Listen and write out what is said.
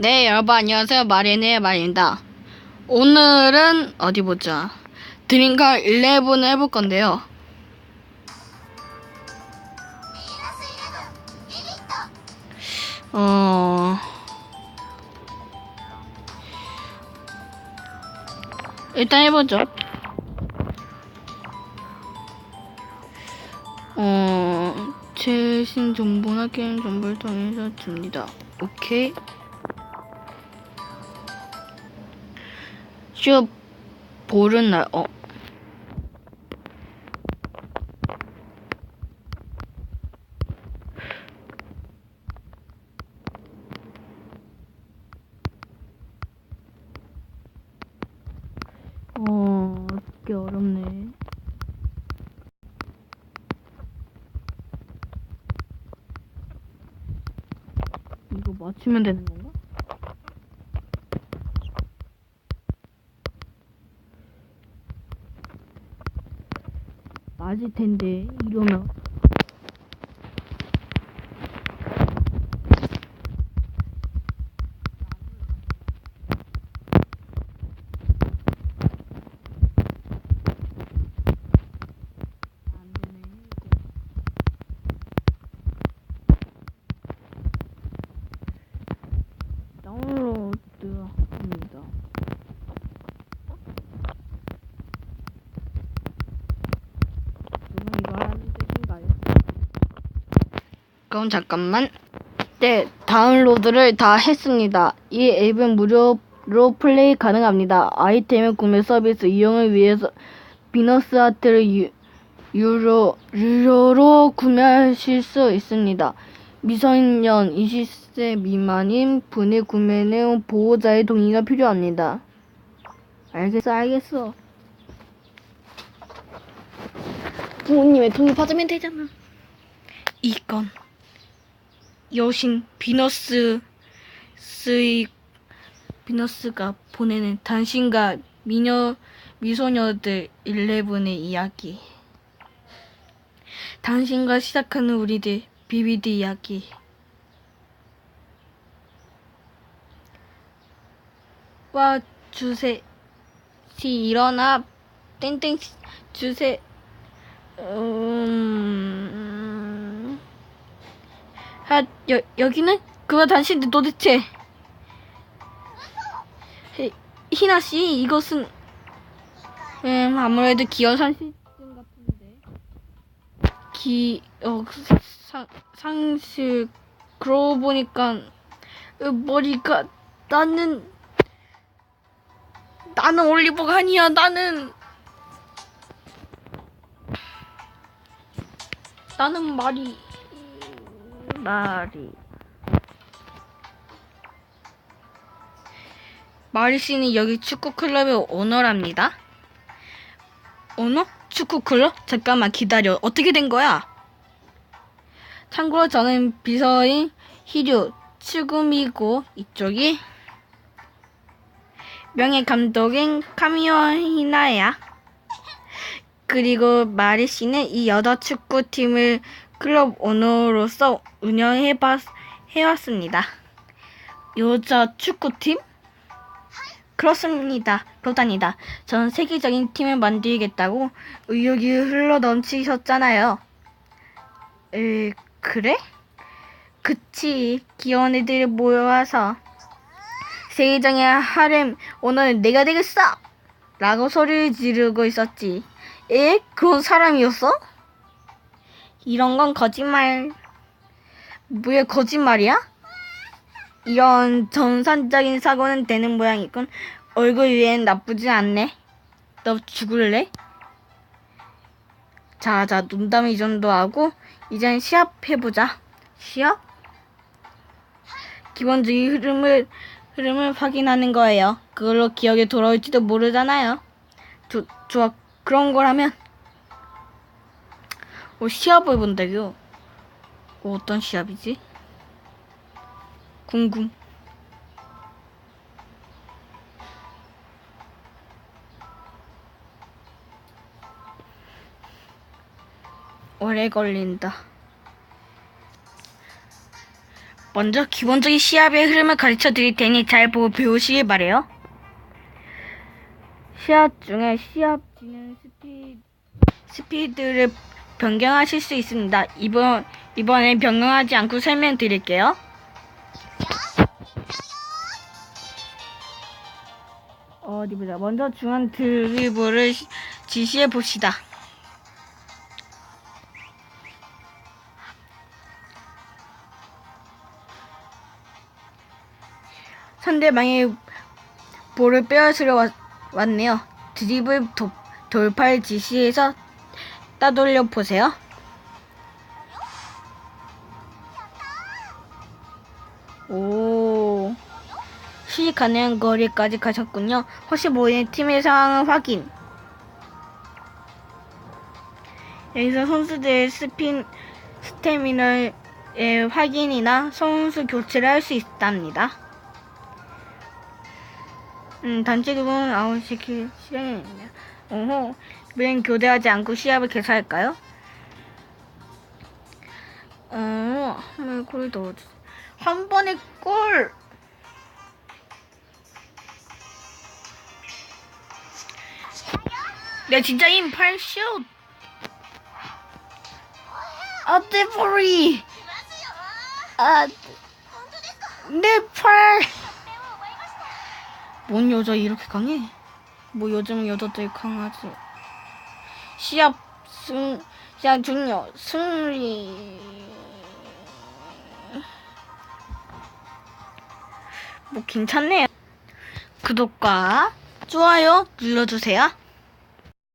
네, 여러분 안녕하세요. 마리네 마리입니다. 오늘은 어디 보자. 드림카 11을 해볼 건데요. 어... 일단 해보죠. 어, 최신 정보나 게임 정보를 통해서 줍니다. 오케이. 쇼 보는 날, 어. 어, 꽤 어렵네. 이거 맞추면 되는 건가? 맞을 텐데 이러면 안 되네. 이거. 다운로드합니다. 그럼 이거 하라는 뜻인가요? 그럼 잠깐만. 네, 다운로드를 다 했습니다. 이 앱은 무료로 플레이 가능합니다. 아이템의 구매 서비스 이용을 위해서 비너스 아트를 유, 유료, 유료로 구매하실 수 있습니다. 미성년 20세 미만인 분의 구매는 보호자의 동의가 필요합니다. 알겠어, 알겠어. 부모님의 동의 받으면 되잖아. 이건 여신 비너스 스의 비너스가 보내는 당신과 미녀 미소녀들 11의 이야기. 당신과 시작하는 우리들 비비드 이야기. 와 주세 시 일어나 땡땡 주세 음... 아, 여, 여기는? 그거 당신들 도대체. 히- 희나 씨, 이것은, 음, 아무래도 기어산 시스템 같은데. 기, 어, 상, 상실, 그러고 보니까, 으, 머리가, 나는, 나는 올리버가 아니야, 나는. 나는 말이 말이 마리 씨는 여기 축구 클럽의 오너랍니다. 오너? 축구 클럽? 잠깐만 기다려. 어떻게 된 거야? 참고로 저는 비서인 히류 츠구미고 이쪽이 명예 감독인 카미오 히나야. 그리고 마리 씨는 이 여자 축구팀을 클럽 오너로서 운영해 봤, 해왔습니다. 여자 축구팀? 그렇습니다. 그렇답니다. 전 세계적인 팀을 만들겠다고 의욕이 흘러 넘치셨잖아요. 에, 그래? 그치. 귀여운 애들이 모여와서 세계적인 하렘 오너는 내가 되겠어! 라고 소리를 지르고 있었지. 에? 그런 사람이었어? 이런 건 거짓말. 뭐야, 거짓말이야? 이런 전산적인 사고는 되는 모양이군. 얼굴 위엔 나쁘지 않네. 너 죽을래? 자, 자, 농담 이 정도 하고, 이젠 시합해보자. 시합? 기본적인 흐름을, 흐름을 확인하는 거예요. 그걸로 기억에 돌아올지도 모르잖아요. 좋, 좋아. 그런 거라면 어, 시합을 본다고요? 어, 어떤 시합이지? 궁금. 오래 걸린다. 먼저 기본적인 시합의 흐름을 가르쳐 드릴 테니 잘 보고 배우시길 바래요. 시합 중에 시합 진행 스피, 스피드를 변경하실 수 있습니다. 이번 이번엔 변경하지 않고 설명드릴게요. 어디 보자. 먼저 중앙 드리블을 시- 지시해 봅시다. 상대방의 볼을 빼앗으러 왔, 왔네요. 드리블 도, 돌파를 지시해서 따돌려 보세요. 오. 수익 가능한 거리까지 가셨군요. 혹시 모르는 팀의 상황을 확인. 여기서 선수들의 스핀 스태미너의 확인이나 선수 교체를 할 수 있답니다. 음, 단체 기분 아웃시킬 있네요. 오호, 맨 교대하지 않고 시합을 개사할까요? 어, 한번 골을 넣어주세요. 한 번에 골! 내 진짜 힘 8슛! 아떼버리! 아, 내 팔! 뭔 여자 이렇게 강해? 뭐 요즘 여자들이 강하지. 시합 승, 시합 중요, 승리. 뭐 괜찮네요. 구독과 좋아요 눌러주세요.